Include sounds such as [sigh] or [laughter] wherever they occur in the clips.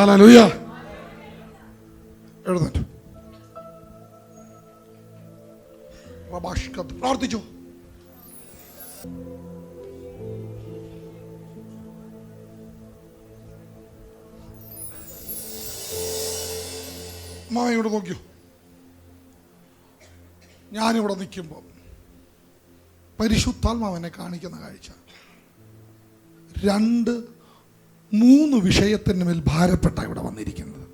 Hallelujah എഴുന്നേറ്റ്. പ്രാർത്ഥിച്ചു. ഇവിടെ നോക്കിയോ? ഞാനിവിടെ നിൽക്കുമ്പോൾ പരിശുദ്ധാത്മാവനെ കാണിക്കുന്ന കാഴ്ച. രണ്ട് മൂന്ന് വിഷയത്തിന് മേൽ ഭാരപ്പെട്ട ഇവിടെ വന്നിരിക്കുന്നത്.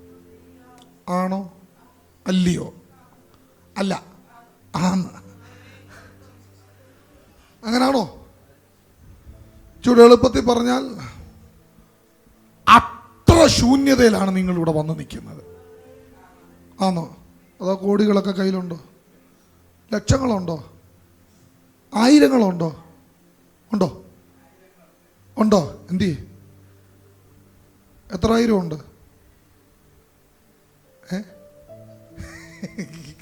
ആണോ? അല്ലയോ? അല്ല. ആന്ന്. അങ്ങനാണോ? ചൂട് എളുപ്പത്തിൽ പറഞ്ഞാൽ അത്ര ശൂന്യതയിലാണ് നിങ്ങൾ ഇവിടെ വന്ന് നിൽക്കുന്നത്. ആണോ അതോ കോടികളൊക്കെ കയ്യിലുണ്ടോ? ലക്ഷങ്ങളുണ്ടോ? ആയിരങ്ങളുണ്ടോ? ഉണ്ടോ? ഉണ്ടോ? എന്തി എത്ര ആയിരം ഉണ്ട്? ഏ?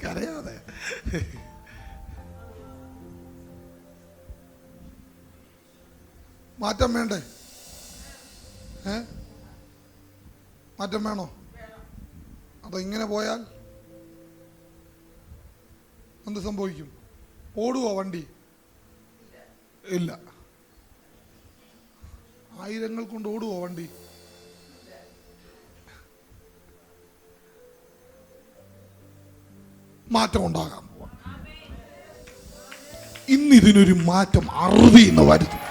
കരയാതെ. മാറ്റം വേണ്ടേ? ഏ? മാറ്റം വേണോ? അതോ ഇങ്ങനെ പോയാൽ എന്ത് സംഭവിക്കും? ഓടുവോ വണ്ടി? ഇല്ല. ആയിരങ്ങൾ കൊണ്ട് ഓടുവോ വണ്ടി? മാറ്റം ഉണ്ടാകാൻ ഇന്ന് ഇതിനൊരു മാറ്റം അറുതി എന്ന് വരുത്തും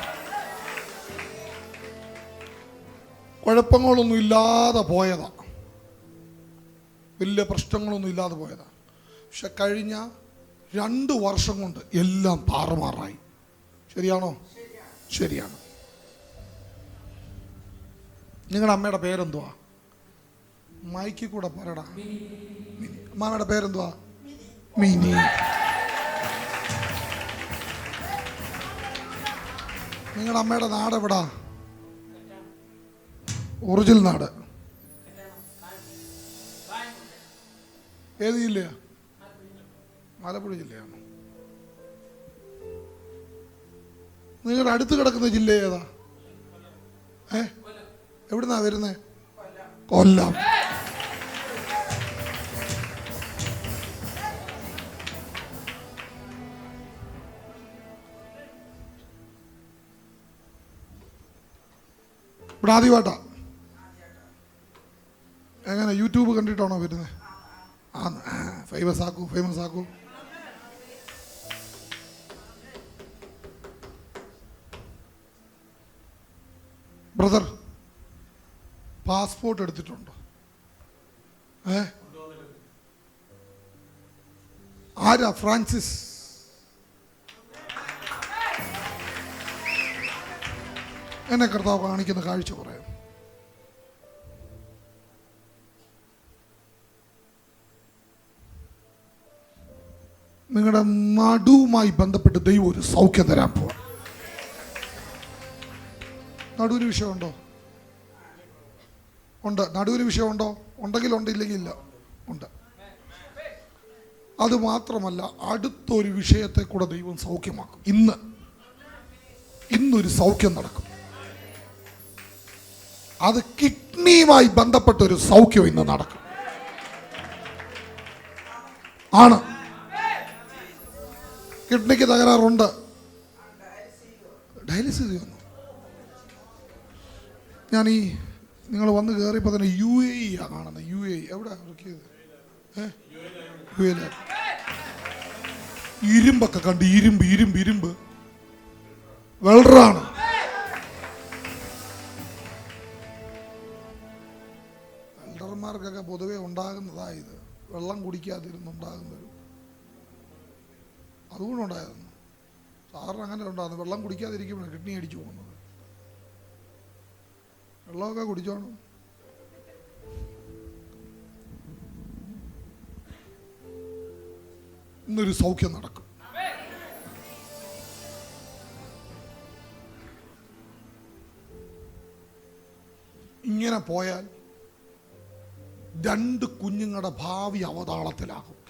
കുഴപ്പങ്ങളൊന്നും ഇല്ലാതെ പോയതാ. വലിയ പ്രശ്നങ്ങളൊന്നും ഇല്ലാതെ പോയതാ. പക്ഷെ കഴിഞ്ഞ രണ്ട് വർഷം കൊണ്ട് എല്ലാം താറുമാറായി. ശരിയാണോ? ശരിയാണ്. നിങ്ങളുടെ അമ്മയുടെ പേരെന്തുവാ? മൈക്കിൽ കൂടെ പറയടാ. അമ്മയുടെ പേരെന്തുവാ? മിനി. നിങ്ങളുടെ അമ്മയുടെ നാട് എവിടാ? ഒറിജിനൽ നാട്. ഏത് ജില്ലയാ? ആലപ്പുഴ ജില്ലയാണ്? നിങ്ങളുടെ അടുത്ത് കിടക്കുന്ന ജില്ല ഏതാ? ഏ? എവിടുന്നാ വരുന്നേ? കൊല്ലം. ഇവിടെ ആദ്യമായിട്ടാ. എങ്ങനെ യൂട്യൂബ് കണ്ടിട്ടാണോ വരുന്നത് ആ ഫേമസ് ആക്കൂ ഫേമസ് ആക്കൂ. ബ്രദർ പാസ്പോർട്ട് എടുത്തിട്ടുണ്ടോ. ഏ? ആരാ ഫ്രാൻസിസ്? എന്നെ കർത്താവ് കാണിക്കുന്ന കാഴ്ച പറയാം. നിങ്ങളുടെ നടുവുമായി ബന്ധപ്പെട്ട് ദൈവം ഒരു സൗഖ്യം തരാൻ പോവാ. നടുവിന് വിഷയമുണ്ടോ? ഉണ്ട്. നടുവിന് വിഷയമുണ്ടോ? ഉണ്ടെങ്കിൽ ഉണ്ട് ഇല്ലെങ്കിൽ ഇല്ല. ഉണ്ട്. അത് മാത്രമല്ല അടുത്തൊരു വിഷയത്തെ കൂടെ ദൈവം സൗഖ്യമാക്കും. ഇന്ന്. ഇന്നൊരു സൗഖ്യം നടക്കും. അത് കിഡ്നിയുമായി ബന്ധപ്പെട്ട ഒരു സൗഖ്യം ഇന്ന് നടക്കും. ആണ്. കിഡ്നിക്ക് തകരാറുണ്ട്. ഡയാലിസിസ് ചെയ്യുന്നു. ഞാൻ ഈ നിങ്ങൾ വന്ന് കയറിയപ്പോൾ തന്നെ യു എ ഇ ആ കാണുന്നത് യു എ എവിടെ? ഇരുമ്പൊക്കെ കണ്ട് ഇരുമ്പ് ഇരുമ്പ് ഇരുമ്പ്. വെള്ളറാണ് കുടിക്കാതിരുന്നുണ്ടാകുന്നൊരു അതുകൊണ്ടുണ്ടായിരുന്നു. സാധാരണ അങ്ങനെ ഉണ്ടായിരുന്നു. വെള്ളം കുടിക്കാതിരിക്കുമ്പോൾ കിഡ്നി അടിച്ചു പോകുന്നത്. വെള്ളമൊക്കെ കുടിച്ചോണം. ഇന്നൊരു സൗഖ്യം നടക്കും. ഇങ്ങനെ പോയാൽ രണ്ട് കുഞ്ഞുങ്ങളുടെ ഭാവി അവതാളത്തിലാകും.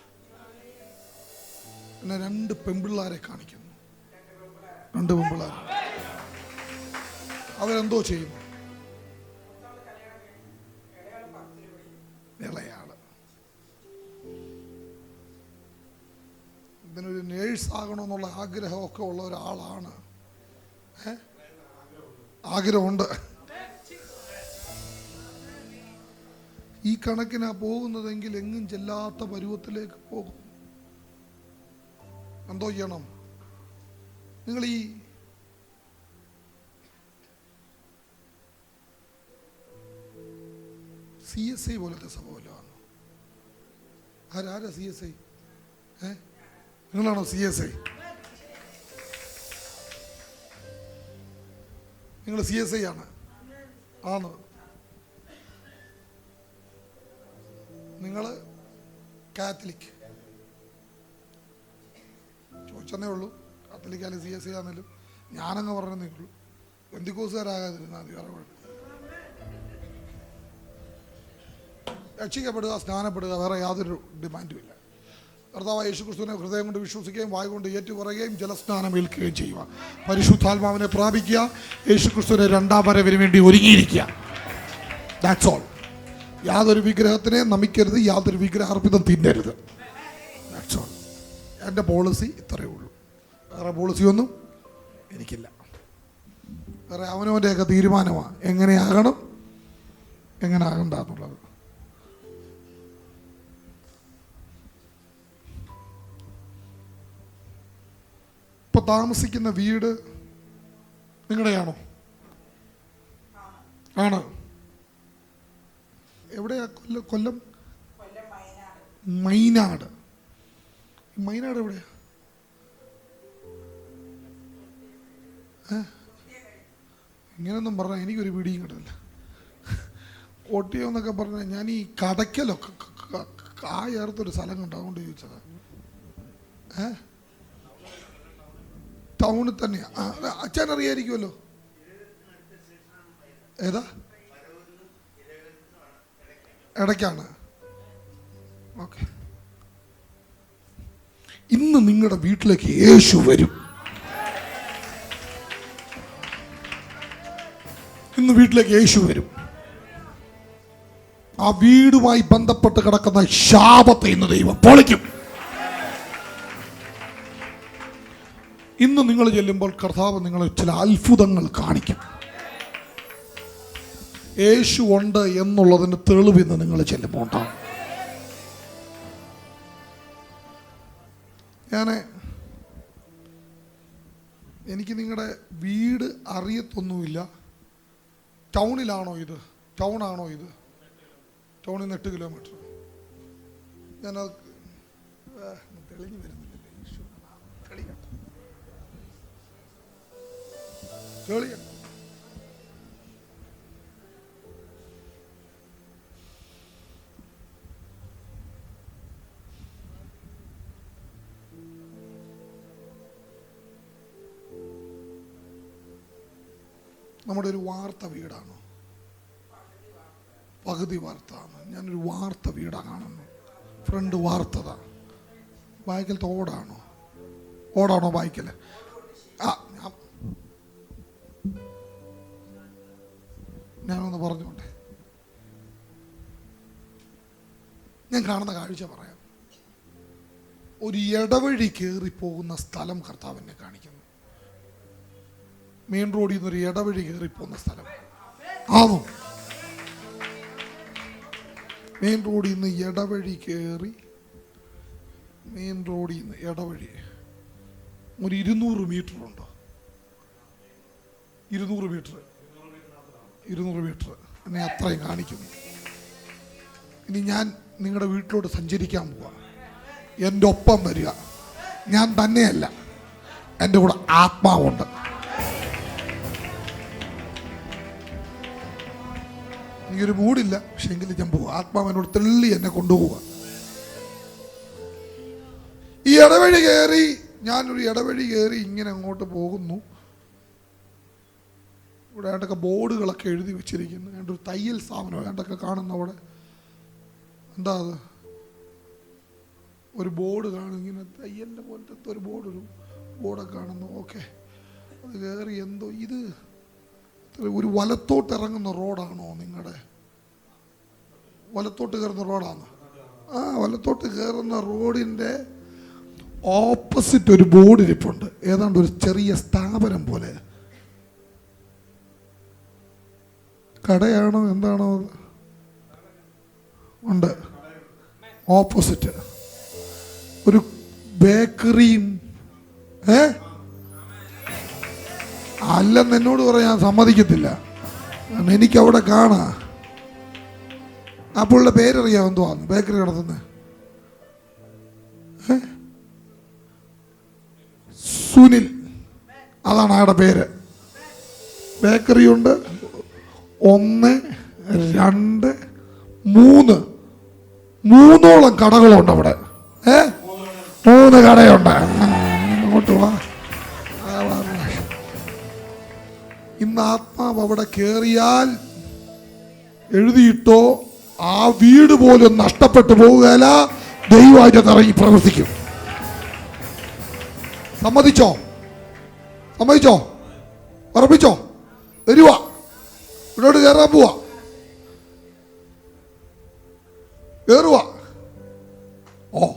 പിന്നെ രണ്ട് പെൺപിള്ളാരെ കാണിക്കുന്നു. രണ്ട് പെൺപിള്ളാർ അവരെന്തോ ചെയ്യുന്നു? ഇളയാൾ. ഇതിനൊരു നേഴ്സ് ആകണമെന്നുള്ള ആഗ്രഹമൊക്കെ ഉള്ള ഒരാളാണ്. ഏഹ് ആഗ്രഹമുണ്ട്. ഈ കണക്കിനാ പോകുന്നതെങ്കിൽ എങ്ങും ചെല്ലാത്ത പരുവത്തിലേക്ക് പോകും. എന്തോ ചെയ്യണം? നിങ്ങൾ ഈ സി എസ് ഐ പോലത്തെ സംഭവമല്ലാണ് ആരാരാ സി എസ് ഐ? നിങ്ങളാണോ സി എസ് ഐ? നിങ്ങൾ സി എസ് ഐ ആണ്. ആണ്. നിങ്ങൾ കാത്തലിക്. ചോദിച്ചെന്നേ ഉള്ളൂ. കാത്തലിക് അല്ലെങ്കിൽ സി എസ് സി ആണെങ്കിലും ഞാനങ്ങ് പറഞ്ഞു ഉള്ളൂ. ബന്ധുക്കോസുകാരാകാതിരുന്നാൽ മതി വേറെ കുഴപ്പം രക്ഷിക്കപ്പെടുക സ്നാനപ്പെടുക വേറെ യാതൊരു ഡിമാൻഡും ഇല്ല. കർത്താവ് യേശു ക്രിസ്തുവിനെ ഹൃദയം കൊണ്ട് വിശ്വസിക്കുകയും വായ കൊണ്ട് ഏറ്റുപറയുകയും ജലസ്നാനം ഏൽക്കുകയും ചെയ്യുക. പരിശുദ്ധാത്മാവിനെ പ്രാപിക്കുക. യേശുക്രിസ്തുവിനെ രണ്ടാം വരവിന് വേണ്ടി ഒരുങ്ങിയിരിക്കുക. ദാറ്റ്സ് ഓൾ യാതൊരു വിഗ്രഹത്തിനെ നമിക്കരുത് യാതൊരു വിഗ്രഹാർപ്പിതം തിന്നരുത്. എന്റെ പോളിസി ഇത്രയേ ഉള്ളൂ. വേറെ പോളിസിയൊന്നും എനിക്കില്ല. വേറെ അവനവന്റെയൊക്കെ തീരുമാനമാണ് എങ്ങനെയാകണം എങ്ങനെ ആകണ്ട എന്നുള്ളത് ഇപ്പൊ താമസിക്കുന്ന വീട് നിങ്ങളുടെയാണോ? ആണ്. എവിടെയാ കൊല്ലം കൊല്ലം? മൈനാട്. മൈനാട് എവിടെയാ? ഇങ്ങനെയൊന്നും പറഞ്ഞാൽ എനിക്കൊരു പിടിയും കിട്ടില്ല ഒട്ടിയോ എന്നൊക്കെ പറഞ്ഞാൽ ഞാൻ ഈ കടയ്ക്കലൊക്കെ ആ ചേർത്തൊരു സ്ഥലം കണ്ടു? അതുകൊണ്ട് ചോദിച്ചത്. ഏ? ടൗണിൽ തന്നെയാ. അച്ഛൻ അറിയായിരിക്കുമല്ലോ ഏതാ? ഇടയ്ക്കാണ്. ഓക്കെ. ഇന്ന് നിങ്ങളുടെ വീട്ടിലേക്ക് യേശു വരും. ഇന്ന് വീട്ടിലേക്ക് യേശു വരും. ആ വീടുമായി ബന്ധപ്പെട്ട് കിടക്കുന്ന ശാപത്തെ ഇന്ന് ദൈവം പൊളിക്കും. ഇന്ന് നിങ്ങൾ ചെല്ലുമ്പോൾ കർത്താവ് നിങ്ങളെ ചില അത്ഭുതങ്ങൾ കാണിക്കും. യേശു ഉണ്ട് എന്നുള്ളതിന് തെളിവ് ഇന്ന് നിങ്ങൾ ചെല്ലുമ്പോൾ ഉണ്ടാവും. ഞാൻ എനിക്ക് നിങ്ങളുടെ വീട് അറിയത്തൊന്നുമില്ല. ടൗണിലാണോ ഇത്? ടൗണാണോ ഇത്? ടൗണിൽ നിന്ന് എട്ട് കിലോമീറ്റർ. ഞാൻ തെളിഞ്ഞു വരുന്നില്ലല്ലേ ഈശോയുടെ നാമം. നമ്മുടെ ഒരു വാർത്ത വീടാണ്. പകുതി വാർത്താണ് ഞാനൊരു വാർത്ത വീടാ കാണുന്നു. ഫ്രണ്ട് വാർത്തത ബാക്കിലത്തെ ഓടാണോ ഓടാണോ ബാക്കിൽ ആ ഞാൻ ഞാനൊന്ന് പറഞ്ഞോട്ടെ. ഞാൻ കാണുന്ന കാഴ്ച പറയാം. ഒരു ഇടവഴി കയറി പോകുന്ന സ്ഥലം കർത്താവിനെ കാണിക്കുന്നു. മെയിൻ റോഡിൽ നിന്ന് ഒരു ഇടവഴി കയറി പോകുന്ന സ്ഥലം. ആവും. മെയിൻ റോഡിൽ നിന്ന് ഇടവഴി കയറി മെയിൻ റോഡിൽ നിന്ന് ഇടവഴി. ഒരു ഇരുന്നൂറ് മീറ്റർ ഉണ്ട്. ഇരുന്നൂറ് മീറ്റർ. ഇരുന്നൂറ് മീറ്റർ. എന്നെ അത്രയും കാണിക്കുന്നു. ഇനി ഞാൻ നിങ്ങളുടെ വീട്ടിലോട്ട് സഞ്ചരിക്കാൻ പോവാ. എന്റെ ഒപ്പം വരിക. ഞാൻ തന്നെയല്ല. എന്റെ കൂടെ ആത്മാവുണ്ട്. എനിക്കൊരു മൂടില്ല പക്ഷെ എങ്കിലും ഞാൻ പോകും. ആത്മാവ് എന്നോട് തെള്ളി എന്നെ കൊണ്ടുപോവുക. ഈ ഇടവഴി കയറി ഞാനൊരു ഇടവഴി കയറി ഇങ്ങനെ അങ്ങോട്ട് പോകുന്നു. ഇവിടെ ഏണ്ടൊക്കെ ബോർഡുകളൊക്കെ എഴുതി വെച്ചിരിക്കുന്നു. ഏണ്ട ഒരു തയ്യൽ സ്ഥാപനം ഏണ്ടൊക്കെ കാണുന്ന അവിടെ? എന്താ അത്? ഒരു ബോർഡ് കാണും. ഇങ്ങനെ തയ്യലിന്റെ പോലത്തെ ഒരു ബോർഡ് ഒരു ബോർഡൊക്കെ കാണുന്നു. ഓക്കെ. അത് കയറി എന്തോ ഇത്? ഒരു വലത്തോട്ട് ഇറങ്ങുന്ന റോഡാണോ നിങ്ങളുടെ വലത്തോട്ട് കയറുന്ന റോഡാണ്? ആ വലത്തോട്ട് കയറുന്ന റോഡിന്റെ ഓപ്പോസിറ്റ് ഒരു ബോർഡ് ഇരിപ്പുണ്ട് ഏതാണ്ട് ഒരു ചെറിയ സ്ഥാപനം പോലെ. കടയാണോ എന്താണോ? ഉണ്ട്. ഓപ്പോസിറ്റ്. ഒരു ബേക്കറിയും ഏ? അല്ലെന്ന് എന്നോട് പറയാൻ സമ്മതിക്കത്തില്ല. എനിക്കവിടെ കാണാ. ആ പുള്ളിയുടെ പേരറിയാം എന്തുവാ ബേക്കറി നടത്തുന്നത് സുനിൽ. അതാണ് അയാളുടെ പേര്. ബേക്കറി ഉണ്ട് ഒന്ന് രണ്ട് മൂന്ന്. മൂന്നോളം കടകളുണ്ട് അവിടെ. ഏ? മൂന്ന് കടയുണ്ട്. അങ്ങോട്ട് വാ. ഇന്ന് ആത്മാവ് അവിടെ കയറിയാൽ എഴുതിയിട്ടോ ആ വീട് പോലും നഷ്ടപ്പെട്ടു പോവുകയല്ല. ദൈവമായിട്ട് ഇറങ്ങി പ്രവർത്തിക്കും. സമ്മതിച്ചോ? സമ്മതിച്ചോ? ഉറപ്പിച്ചോ? വരുക ഇവിടോട്ട് കയറാൻ പോവാ. കയറുക ഓ.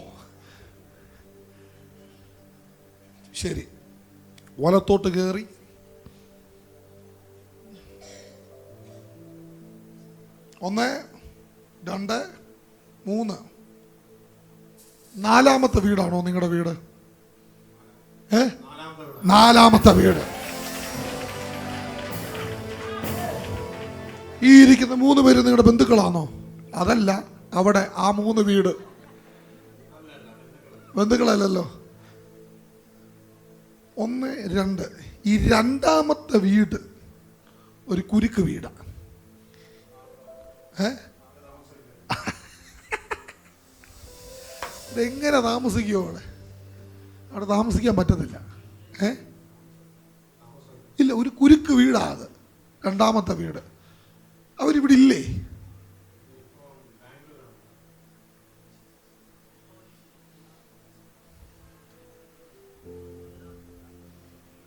ശരി. വലത്തോട്ട് കയറി ഒന്ന് രണ്ട് മൂന്ന്. നാലാമത്തെ വീടാണോ നിങ്ങളുടെ വീട്? ഏ? നാലാമത്തെ വീട്. ഈ ഇരിക്കുന്ന മൂന്ന് പേര് നിങ്ങളുടെ ബന്ധുക്കളാണോ? അതല്ല അവിടെ ആ മൂന്ന് വീട്. ബന്ധുക്കളല്ലല്ലോ. ഒന്ന് രണ്ട്. ഈ രണ്ടാമത്തെ വീട് ഒരു കുരുക്ക് വീടാണ് ഇതെങ്ങനെ താമസിക്കുമോ അവിടെ? അവിടെ താമസിക്കാൻ പറ്റത്തില്ല ഏ? ഇല്ല ഒരു കുരുക്ക് വീടാ അത്. രണ്ടാമത്തെ വീട്. അവരിവിടെ ഇല്ലേ?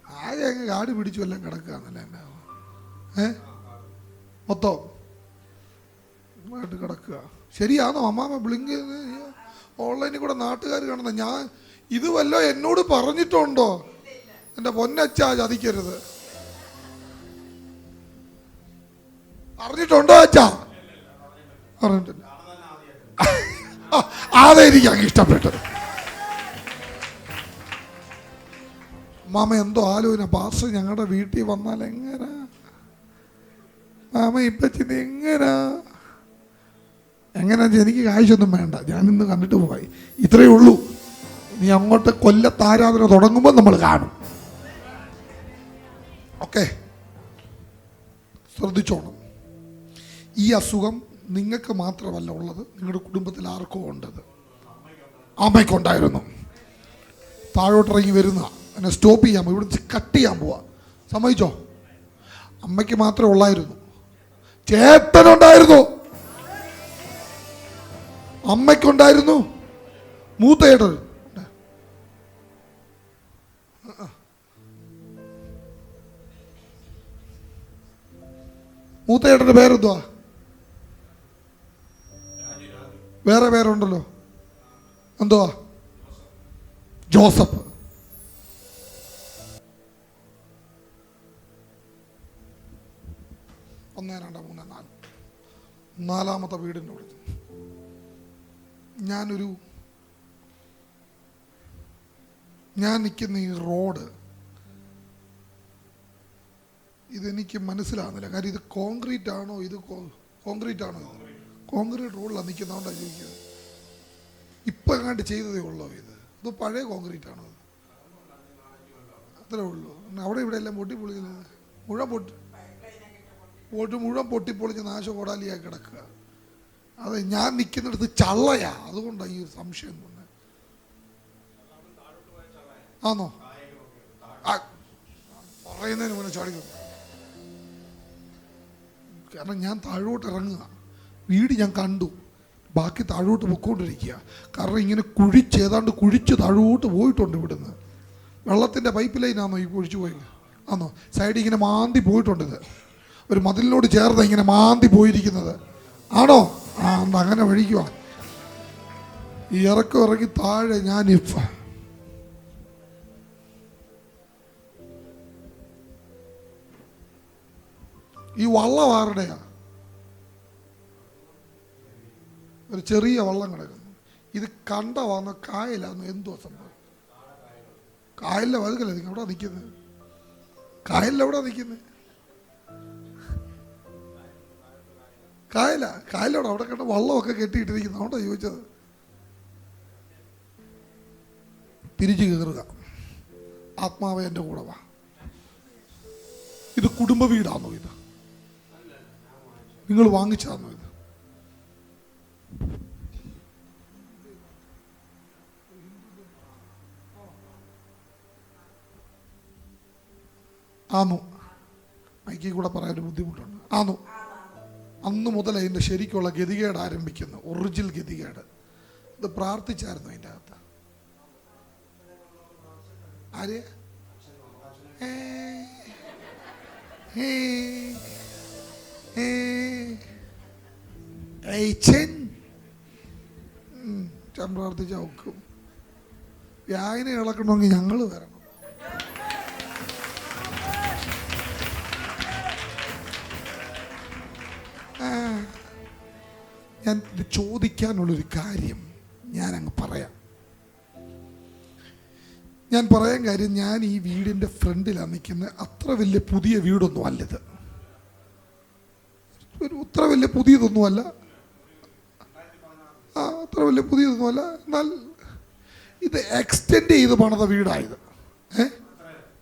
ആകെ അങ്ങ് കാട് പിടിച്ചു എല്ലാം കിടക്കുകയെന്നല്ലേ എന്നാ? ഏ? മൊത്തം. ആയിട്ട് കിടക്കുക. ശരിയാണോ? അമ്മാമ ബ്ലിങ്ക് ഓൺലൈനിൽ കൂടെ നാട്ടുകാർ കാണുന്ന ഞാൻ ഇത് വല്ലോ എന്നോട് പറഞ്ഞിട്ടുണ്ടോ? എന്റെ പൊന്നച്ചാ ചതിക്കരുത്. പറഞ്ഞിട്ടുണ്ടോ അച്ഛാ? പറഞ്ഞിട്ടില്ല അതായിരിക്കും അങ്ങ് ഇഷ്ടപ്പെട്ടത്. മാമ എന്തോ ആലോചന. പാസ് ഞങ്ങളുടെ വീട്ടിൽ വന്നാൽ എങ്ങനെ? മാമ ഇപ്പച്ചിന് എങ്ങനാ? എങ്ങനെയാ എനിക്ക് കാഴ്ചയൊന്നും വേണ്ട. ഞാനിന്ന് കണ്ടിട്ട് പോയി. ഇത്രയേ ഉള്ളൂ. നീ അങ്ങോട്ട് കൊല്ലത്ത് ആരാധന തുടങ്ങുമ്പോൾ നമ്മൾ കാണും. ഓക്കെ? ശ്രദ്ധിച്ചോണം. ഈ അസുഖം നിങ്ങൾക്ക് മാത്രമല്ല ഉള്ളത്. നിങ്ങളുടെ കുടുംബത്തിൽ ആർക്കോ ഉണ്ടത് അമ്മയ്ക്കുണ്ടായിരുന്നു താഴോട്ടിറങ്ങി വരുന്ന. എന്നെ സ്റ്റോപ്പ് ചെയ്യാൻ പോകും ഇവിടെ കട്ട് ചെയ്യാൻ പോവാ. സമ്മതിച്ചോ? അമ്മയ്ക്ക് മാത്രമേ ഉള്ളായിരുന്നു. ചേട്ടനുണ്ടായിരുന്നു. അമ്മയ്ക്കുണ്ടായിരുന്നു. മൂത്ത ചേട്ടൻ മൂത്ത ചേട്ടന്റെ പേരെന്തുവാ? വേറെ പേരുണ്ടല്ലോ. എന്തുവാ? ജോസഫ്. ഒന്ന് രണ്ട് മൂന്ന് നാല്. നാലാമത്തെ വീടിന്റെ അടുത്ത് ഞാനൊരു ഞാൻ നിൽക്കുന്ന ഈ റോഡ് ഇതെനിക്ക് മനസ്സിലാകുന്നില്ല. കാര്യം ഇത് കോൺക്രീറ്റ് ആണോ ഇത് കോൺക്രീറ്റ് ആണോ കോൺക്രീറ്റ് റോഡിലാണ് നിൽക്കുന്നതുകൊണ്ടാണ് ചോദിക്കുന്നത്. ഇപ്പം എങ്ങാണ്ട് ചെയ്തതേ ഉള്ളോ ഇത്. ഇത് പഴയ കോൺക്രീറ്റ് ആണോ അത്രേ ഉള്ളൂ. അവിടെ ഇവിടെ എല്ലാം പൊട്ടിപ്പൊളിക്കുന്നത് മുഴുവൻ പൊട്ടി പൊട്ടി മുഴുവൻ പൊട്ടിപ്പൊളിച്ച് നാശകോടാലിയായി കിടക്കുക. അതെ ഞാൻ നിൽക്കുന്നിടത്ത് ചള്ളയാ. അതുകൊണ്ടാണ് ഈ ഒരു സംശയം തോന്നുന്നത് ആണോ ആ പറയുന്നതിന് മുന്നേ ചാടിക്കും കാരണം ഞാൻ താഴോട്ട് ഇറങ്ങുക. വീട് ഞാൻ കണ്ടു. ബാക്കി താഴോട്ട് പൊക്കോണ്ടിരിക്കുക. കാരണം ഇങ്ങനെ കുഴിച്ച് ഏതാണ്ട് കുഴിച്ച് താഴോട്ട് പോയിട്ടുണ്ട് ഇവിടുന്ന്. വെള്ളത്തിന്റെ പൈപ്പ് ലൈനാണോ ഈ കുഴിച്ചു പോയത് ആണോ സൈഡിൽ ഇങ്ങനെ മാന്തി പോയിട്ടുണ്ട് ഇത്. ഒരു മതിലിനോട് ചേർന്ന് ഇങ്ങനെ മാന്തി പോയിരിക്കുന്നത്. ആണോ? ആ അന്ന് അങ്ങനെ വഴിക്കുവാ ഈ ഇറക്കം ഇറങ്ങി താഴെ ഞാൻ ഞാനിപ്പോൾ ഈ വള്ളം ആരുടെയാ? ഒരു ചെറിയ വള്ളം കിടക്കുന്നു. ഇത് കണ്ട കണ്ടവാന്നോ കായലാന്നോ എന്തോ സംഭവം? കായലിലെ വഴുകല്ലേ നിങ്ങൾ എവിടെ നിൽക്കുന്നത് കായലിലെവിടെ നിൽക്കുന്നത് കായല കായലോട് അവിടെ കണ്ട വള്ളമൊക്കെ കെട്ടിയിട്ടിരിക്കുന്നു. അതുകൊണ്ടാ ചോദിച്ചത്. തിരിച്ചു കയറുക ആത്മാവ് എന്റെ കൂടെ വാ ഇത് കുടുംബ വീടാണോ ഇത്? നിങ്ങൾ വാങ്ങിച്ചതാണോ ഇത്? ആന്നു. മൈക്കിൽ കൂടെ പറയാൻ ബുദ്ധിമുട്ടുണ്ട്. ആന്നു. അന്ന് മുതൽ അതിന്റെ ശരിക്കുള്ള ഗതികേട് ആരംഭിക്കുന്നു. ഒറിജിനൽ ഗതികേട്. ഇത് പ്രാർത്ഥിച്ചായിരുന്നു അതിന്റെ അകത്ത്. ആര്? പ്രാർത്ഥിച്ച ഒക്കും വ്യായന ഇളക്കണമെങ്കിൽ ഞങ്ങൾ വരണം. ഞാൻ ചോദിക്കാനുള്ളൊരു കാര്യം ഞാൻ അങ്ങ് പറയാം. ഞാൻ പറയാൻ കാര്യം ഞാൻ ഈ വീടിന്റെ ഫ്രണ്ടിലാണ് നിൽക്കുന്നത്. അത്ര വലിയ പുതിയ വീടൊന്നും അല്ലത്. ഒരു അത്ര വലിയ പുതിയതൊന്നുമല്ല ആ അത്ര വലിയ പുതിയതൊന്നുമല്ല എന്നാൽ ഇത് എക്സ്റ്റെൻഡ് ചെയ്ത് പണിത വീടായത്. ഏ?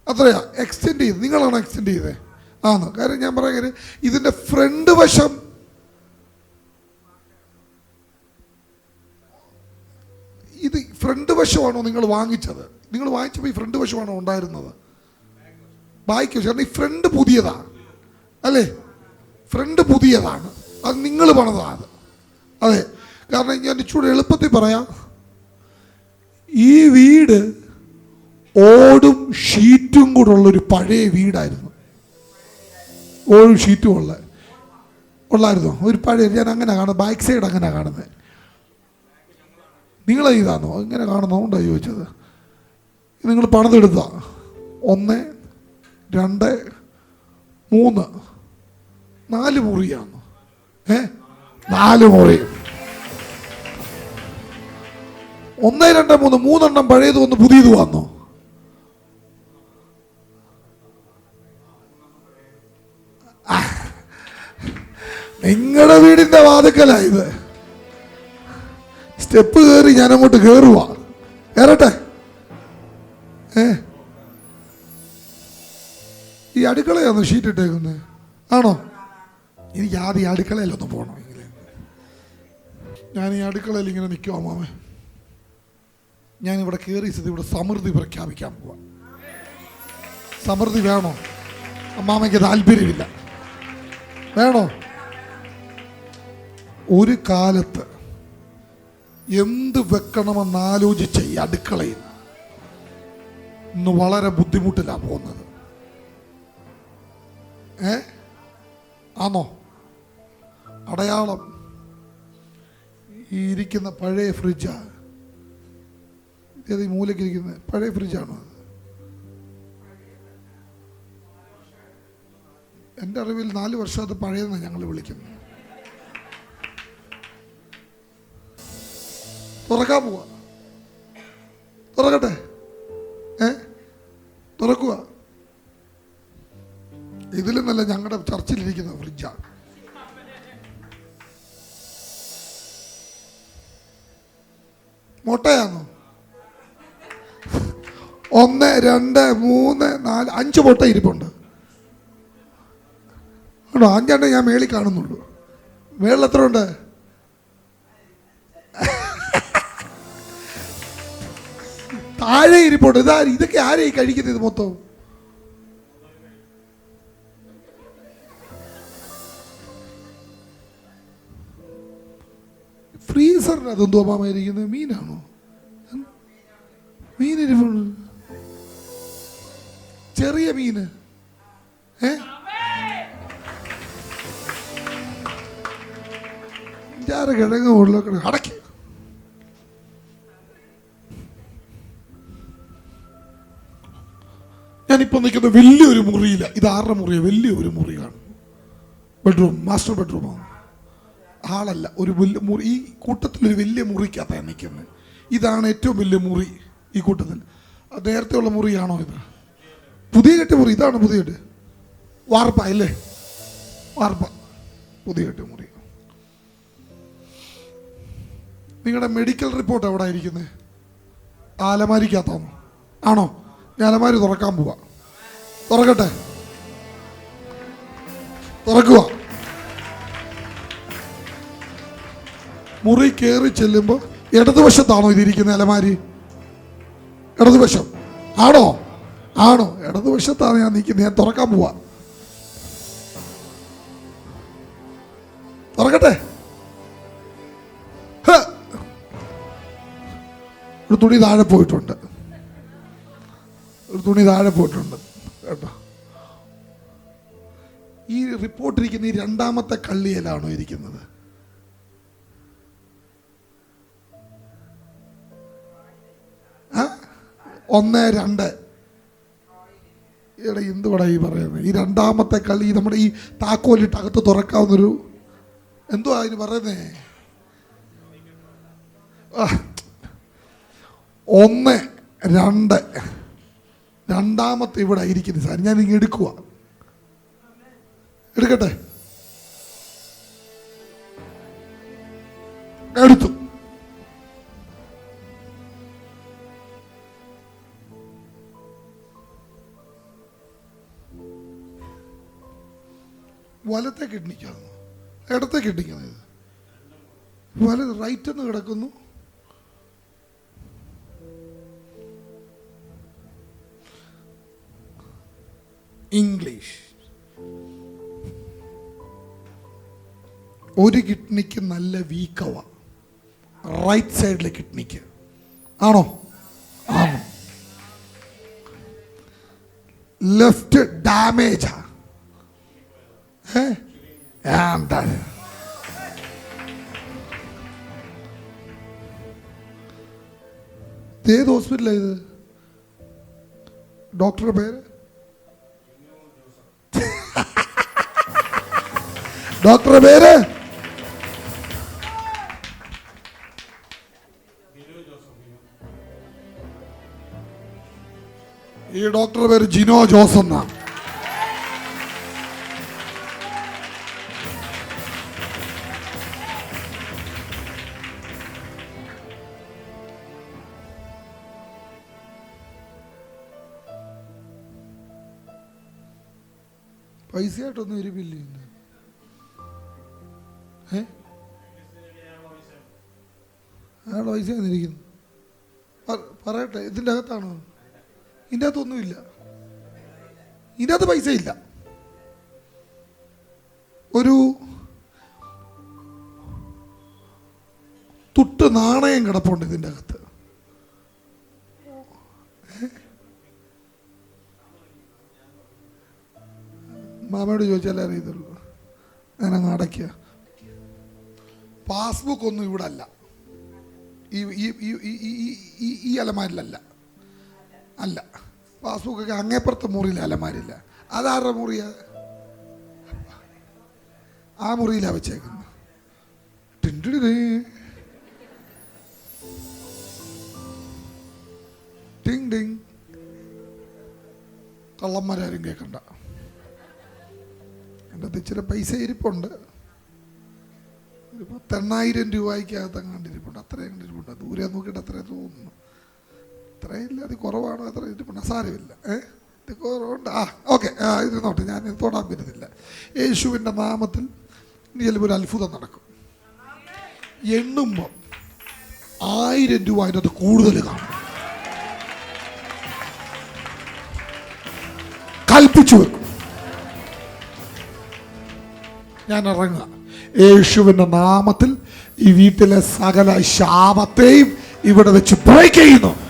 അത്രയാ. എക്സ്റ്റെൻഡ് ചെയ്ത്. നിങ്ങളാണ് എക്സ്റ്റെൻഡ് ചെയ്തത് ആന്ന്. കാര്യം ഞാൻ പറയാൻ കാര്യം ഇതിന്റെ ഫ്രണ്ട് വശം ഇത് ഫ്രണ്ട് വശമാണോ നിങ്ങൾ വാങ്ങിച്ചത്? നിങ്ങൾ വാങ്ങിച്ചപ്പോൾ ഈ ഫ്രണ്ട് വശമാണോ ഉണ്ടായിരുന്നത്? ബാക്ക് വശം കാരണം ഈ ഫ്രണ്ട് പുതിയതാണ്. അല്ലേ? ഫ്രണ്ട് പുതിയതാണ്. അത് നിങ്ങൾ പണിതാണ്. അതെ. കാരണം ഞാൻ ഇച്ചിരി എളുപ്പത്തിൽ പറയാം. ഈ വീട് ഓടും ഷീറ്റും കൂടെ ഉള്ളൊരു പഴയ വീടായിരുന്നു. ഓടും ഷീറ്റും ഉള്ള ഉള്ളായിരുന്നു. ഒരു പഴയ ഞാൻ അങ്ങനെ കാണുന്നത്. ബാക്ക് സൈഡ് അങ്ങനെ കാണുന്നത്. നിങ്ങൾ ചെയ്താന്നോ ഇങ്ങനെ കാണുന്നതുകൊണ്ടാണ് ചോദിച്ചത്. നിങ്ങൾ പണിതെടുത്ത ഒന്ന് രണ്ട് മൂന്ന്. നാല് മുറിയാണ്. ഏ? നാല് മുറി. ഒന്ന് രണ്ട് മൂന്ന്. മൂന്നെണ്ണം പഴയത് വന്ന് പുതിയത് വന്നു നിങ്ങളുടെ വീടിന്റെ വാതുക്കലായത് സ്റ്റെപ്പ് കയറി ഞാൻ അങ്ങോട്ട് കയറുക കയറട്ടെ ഏ? ഈ അടുക്കളയാണോ ഷീറ്റ് ഇട്ടേക്കുന്നത് ആണോ? എനിക്ക് ആദ്യം അടുക്കളയിലൊന്ന് പോകണം ഞാൻ ഈ അടുക്കളയിൽ ഇങ്ങനെ നിൽക്കുവാ മാമ. ഞാൻ ഇവിടെ കയറി സ്ഥിതി ഇവിടെ സമൃദ്ധി പ്രഖ്യാപിക്കാൻ പോവാ. സമൃദ്ധി വേണോ? അമ്മാമയ്ക്ക് താല്പര്യമില്ല. വേണോ? ഒരു കാലത്ത് എന്ത് വെക്കണമെന്ന് ആലോചിച്ച ഈ അടുക്കളയിൽ ഇന്ന് വളരെ ബുദ്ധിമുട്ടിലാണ് പോകുന്നത്. ഏ? ആണോ അടയാളം. ഈ ഇരിക്കുന്ന പഴയ ഫ്രിഡ്ജാ ഏത് ഈ മൂലയ്ക്ക് ഇരിക്കുന്ന? പഴയ ഫ്രിഡ്ജാണ് എന്റെ അറിവിൽ നാല് വർഷം അത് പഴയതെന്നാണ് ഞങ്ങൾ വിളിക്കുന്നത് തുറക്കാൻ പോവാ. തുറക്കട്ടെ? ഏ? തുറക്കുക ഇതിലും നല്ല ഞങ്ങളുടെ ചർച്ചിലിരിക്കുന്ന ഫ്രിഡ്ജാണ് മുട്ടയാണോ ഒന്ന് രണ്ട് മൂന്ന് നാല് അഞ്ച് മുട്ട ഇരിപ്പുണ്ട്. കേട്ടോ അഞ്ചെണ്ണം ഞാൻ മേളിൽ കാണുന്നുള്ളൂ. മേളിൽ എത്ര ഉണ്ട് താഴെ ഇരിപ്പുണ്ട്. ഇതാ ഇതൊക്കെ ആരെയും കഴിക്കുന്നത് മൊത്തം? ഫ്രീസറിന് എന്തോ മാമായിരിക്കുന്നത് മീനാണോ? മീനിരിപ്പുണ്ട് ചെറിയ മീന് ഏ? അഞ്ചാറ് കിഴങ്ങ് ഉള്ളൊക്കെ അടക്കി നിൽക്കുന്ന വലിയൊരു മുറിയില്ല. ഇത് ആരുടെ മുറിയാണ് വലിയൊരു മുറിയാണ്. ബെഡ്റൂം മാസ്റ്റർ ബെഡ്റൂമാണ് ആളല്ല ഒരു വലിയ മുറി ഈ കൂട്ടത്തിൽ ഒരു വലിയ മുറിക്കകത്താണ് നിൽക്കുന്നത്. ഇതാണ് ഏറ്റവും വലിയ മുറി ഈ കൂട്ടത്തിൽ. അത് നേരത്തെ ഉള്ള മുറിയാണോ ഇത്? പുതിയ കെട്ട് മുറി ഇതാണ് പുതിയ കെട്ട്. വാർപ്പ അല്ലേ? വാർപ്പ. പുതിയ കെട്ട് മുറി. നിങ്ങളുടെ മെഡിക്കൽ റിപ്പോർട്ട് എവിടെ ഇരിക്കുന്നത് ആലമാരിക്കകത്താണോ? ആണോ? ഞാൻ അലമാരി തുറക്കാൻ പോവാ. തുറക്കട്ടെ? തുറക്കുക മുറി കയറി ചെല്ലുമ്പോൾ ഇടതുവശത്താണോ ഇതിരിക്കുന്ന അലമാരി? ഇടതുവശം. ആണോ? ആണോ? ഇടതുവശത്താണ് ഞാൻ നിൽക്കുന്നത്. ഞാൻ തുറക്കാൻ പോവാ. തുറക്കട്ടെ. ഒരു തുണി താഴെ പോയിട്ടുണ്ട്. ഒരു തുണി താഴെ പോയിട്ടുണ്ട്. റിപ്പോർട്ട് ഇരിക്കുന്ന ഈ രണ്ടാമത്തെ കള്ളിയിലാണോ ഇരിക്കുന്നത്? ഒന്ന് രണ്ട്. ഇവിടെ എന്തുവാടാ ഈ പറയുന്നത് ഈ രണ്ടാമത്തെ കള്ളി നമ്മുടെ ഈ താക്കോലിട്ട് അകത്ത് തുറക്കാവുന്നൊരു എന്തുവാ അതിന് പറയുന്നേ. ഒന്ന് രണ്ട്. രണ്ടാമത്തെ ഇവിടെ ഇരിക്കുന്നു സാർ. ഞാൻ ഇങ്ങ് എടുക്കുക എടുക്കട്ടെ? എടുത്തു. വലത്തെ കിഡ്നിക്കാണ്? ഇടത്തെ കിഡ്നിക്കാണ് ഇത്? വലത് റൈറ്റ് എന്ന് കിടക്കുന്നു. ഒരു കിഡ്നിക്ക് നല്ല വീക്കവ. റൈറ്റ് സൈഡിലെ കിഡ്നിക്ക്. ആണോ? ആണോ? ലെഫ്റ്റ് ഡാമേജ് ഏത് ഹോസ്പിറ്റലാണ് ഇത്? ഡോക്ടറുടെ പേര്? [laughs] ഡോക്ടറുടെ പേര്? ഈ ഡോക്ടറുടെ പേര് ജിനോ ജോസ് എന്നാ പൈസയായിട്ടൊന്നും ഒരു ഇതിന്. ഏ? അയാളുടെ പൈസ വന്നിരിക്കുന്നു പറയട്ടെ ഇതിന്റെ അകത്താണോ? ഇതിന്റെ അകത്തൊന്നുമില്ല. ഇതിന്റെ അകത്ത് പൈസ ഇല്ല ഒരു തുട്ട് നാണയം കിടപ്പുണ്ട് ഇതിന്റെ അകത്ത്. മാമയോട് ചോദിച്ചാലേ അറിയത്തുള്ളൂ. ഞാൻ അങ്ങ് അടയ്ക്കുക. പാസ്ബുക്ക് ഒന്നും ഇവിടെ അല്ല. ഈ ഈ ഈ- ഈ- അലമാരിലല്ല. അല്ല. വാസുക്കൊക്കെ അങ്ങേപ്പുറത്തെ മുറിയിലെ അലമാരില്ല അതാരുടെ മുറിയാ ആ മുറിയിലാണ് വെച്ചേക്കുന്നത്. ടിങ് ടിങ്. കള്ളന്മാരാരും കേൾക്കണ്ട എന്റെ ഇച്ചിരി പൈസ ഇരിപ്പുണ്ട്. ഒരു പത്തെണ്ണായിരം രൂപയ്ക്കകത്ത് അങ്ങാണ്ട് ഇരിപ്പുണ്ട് അത്രയും ഇരിപ്പുണ്ട് ദൂരെ നോക്കിയിട്ട് അത്രയും തോന്നുന്നു. അത്രയും ഇല്ല അത് കുറവാണ് അത്ര ഇത് സാരമില്ല ഏ? ഇത് കുറവുണ്ട്? ആ ഓക്കെ. ആ ഇരുന്നോട്ടെ ഞാൻ ഇത് തൊടാൻ പറ്റുന്നില്ല. യേശുവിന്റെ നാമത്തിൽ ചിലപ്പോൾ ഒരു അത്ഭുതം നടക്കും. എണ്ണുമ്പം ആയിരം രൂപ അതിനകത്ത് അത് കൂടുതൽ കാണും. കൽപ്പിച്ചു വെക്കും. ഞാൻ ഇറങ്ങുക. യേശുവിന്റെ നാമത്തിൽ ഈ വീട്ടിലെ സകല ശാപത്തെയും ഇവിടെ വെച്ച് ബ്രേക്ക് ചെയ്യുന്നു.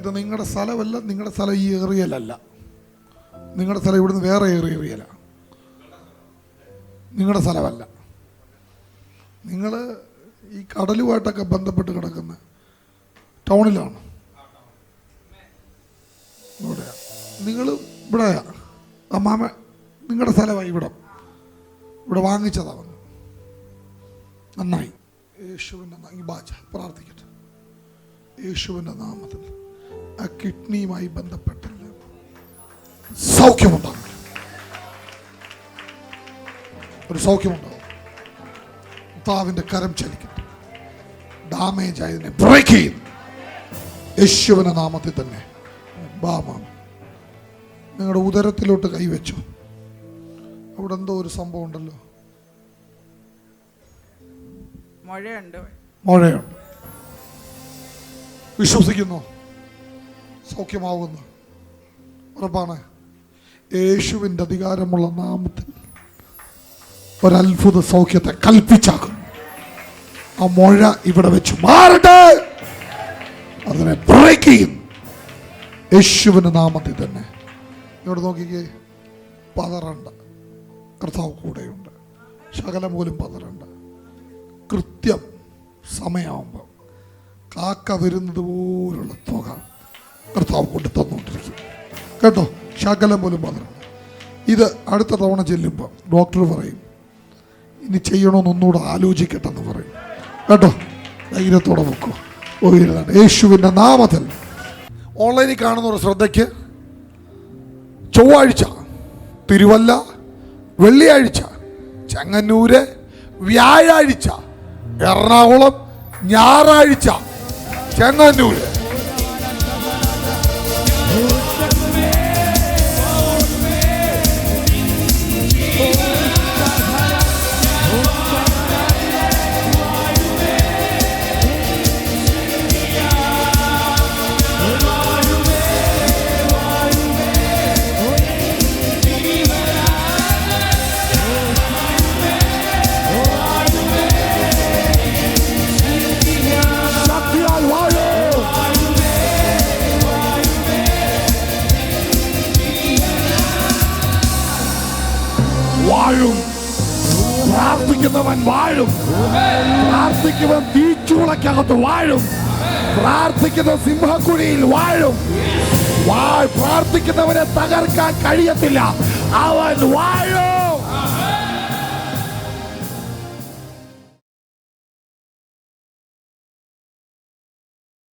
ഇത് നിങ്ങളുടെ സ്ഥലമല്ല നിങ്ങളുടെ സ്ഥലം ഈ ഏറിയലല്ല. നിങ്ങളുടെ സ്ഥലം ഇവിടുന്ന് വേറെ ഏറിയ ഏറിയല നിങ്ങളുടെ സ്ഥലമല്ല. നിങ്ങൾ ഈ കടലുമായിട്ടൊക്കെ ബന്ധപ്പെട്ട് കിടക്കുന്ന ടൗണിലാണ്. നിങ്ങൾ ഇവിടെ അമ്മാമ നിങ്ങളുടെ സ്ഥലമായി ഇവിടെ. ഇവിടെ വാങ്ങിച്ചതാണ് നന്നായി. യേശുവിന്റെ പ്രാർത്ഥിക്കട്ടെ. യേശുവിന്റെ നാമത്തിൽ. ആ കിഡ്നിയുമായി ബന്ധപ്പെട്ടില്ല. സൗഖ്യമുണ്ടാകും ഒരു സൗഖ്യമുണ്ടാകും താവിന്റെ കരം ചലിക്കട്ടെ ഡാമേജ് ആയതിനെ ബ്രേക്ക് ചെയ്യുന്നു യേശുവിന്റെ നാമത്തിൽ തന്നെ. ബാമാണ്. നിങ്ങളുടെ ഉദരത്തിലോട്ട് കൈവച്ചു. അവിടെ എന്തോ ഒരു സംഭവം ഉണ്ടല്ലോ. മഴയുണ്ട്. മഴയുണ്ട്. വിശ്വസിക്കുന്നു. സൗഖ്യമാവുന്നു. ഉറപ്പാണ് യേശുവിന്റെ അധികാരമുള്ള നാമത്തിൽ ഒരത്ഭുത സൗഖ്യത്തെ കൽപ്പിച്ചാക്കും. ആ മഴ ഇവിടെ വെച്ച് മാറട്ടെ. അതിനെ ബ്രേക്ക് ചെയ്യും. യേശുവിന്റെ നാമത്തിൽ തന്നെ. ഇവിടെ നോക്കിക്കേ. പതറണ്ട. കർത്താവ് കൂടെയുണ്ട്. ശകലം പോലും പതറണ്ട. കൃത്യം സമയമാകുമ്പോൾ കാക്ക വരുന്നത് പോലുള്ള തുക. കർത്താവ് കൊണ്ട് തന്നുകൊണ്ടിരിക്കും. കേട്ടോ? ശകലം പോലും മാത്രം. ഇത് അടുത്ത തവണ ചെല്ലുമ്പോൾ ഡോക്ടർ പറയും ഇനി ചെയ്യണമെന്നൊന്നുകൂടെ ആലോചിക്കട്ടെ എന്ന് പറയും. കേട്ടോ? ധൈര്യത്തോടെ വെക്കുക ഓയിലാണ് യേശുവിന്റെ നാമത്തിൽ. ഓൺലൈനിൽ കാണുന്ന ഒരു ശ്രദ്ധയ്ക്ക്. ചൊവ്വാഴ്ച തിരുവല്ല വെള്ളിയാഴ്ച ചെങ്ങന്നൂര് വ്യാഴാഴ്ച എറണാകുളം ഞായറാഴ്ച ചെങ്ങന്നൂര്. സിംഹക്കുഴിയിൽ വാഴും. പ്രാർത്ഥിക്കുന്നവരെ തകർക്കാൻ കഴിയത്തില്ല. അവൻ വാഴും.